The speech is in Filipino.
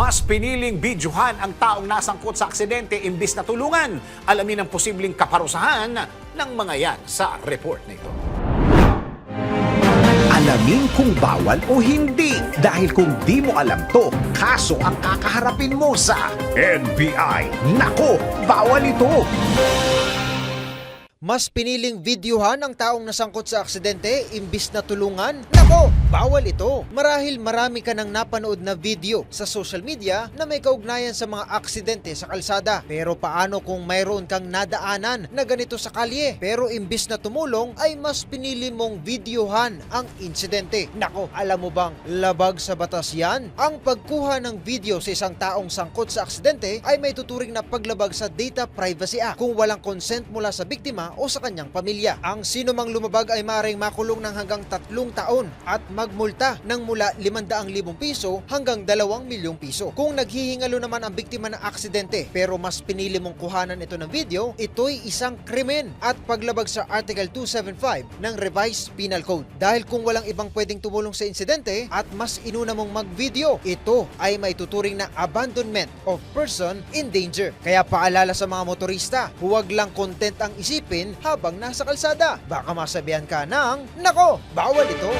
Mas piniling bidyuhan ang taong nasangkot sa aksidente imbis na tulungan. Alamin ang posibleng kaparusahan ng mga yan sa report na ito. Alamin kung bawal o hindi. Dahil kung di mo alam to, kaso ang kakaharapin mo sa NBI. Nako, bawal ito! Mas piniling videohan ang taong nasangkot sa aksidente imbis na tulungan? Nako, bawal ito. Marahil marami ka nang napanood na video sa social media na may kaugnayan sa mga aksidente sa kalsada. Pero paano kung mayroon kang nadaanan na ganito sa kalye? Pero imbis na tumulong ay mas pinili mong videohan ang insidente. Nako, alam mo bang labag sa batas yan? Ang pagkuha ng video sa isang taong sangkot sa aksidente ay may tuturing na paglabag sa Data Privacy Act kung walang consent mula sa biktima o sa kanyang pamilya. Ang sino mang lumabag ay maaaring makulong ng hanggang tatlong taon at magmulta ng mula 500,000 piso hanggang 2 milyong piso. Kung naghihingalo naman ang biktima ng aksidente pero mas pinili mong kuhanan ito ng video, ito'y isang krimen at paglabag sa Article 275 ng Revised Penal Code. Dahil kung walang ibang pwedeng tumulong sa insidente at mas inuna mong mag-video, ito ay may tuturing na abandonment of person in danger. Kaya paalala sa mga motorista, huwag lang content ang isipin habang nasa kalsada. Baka masabihan ka ng, Nako, bawal ito!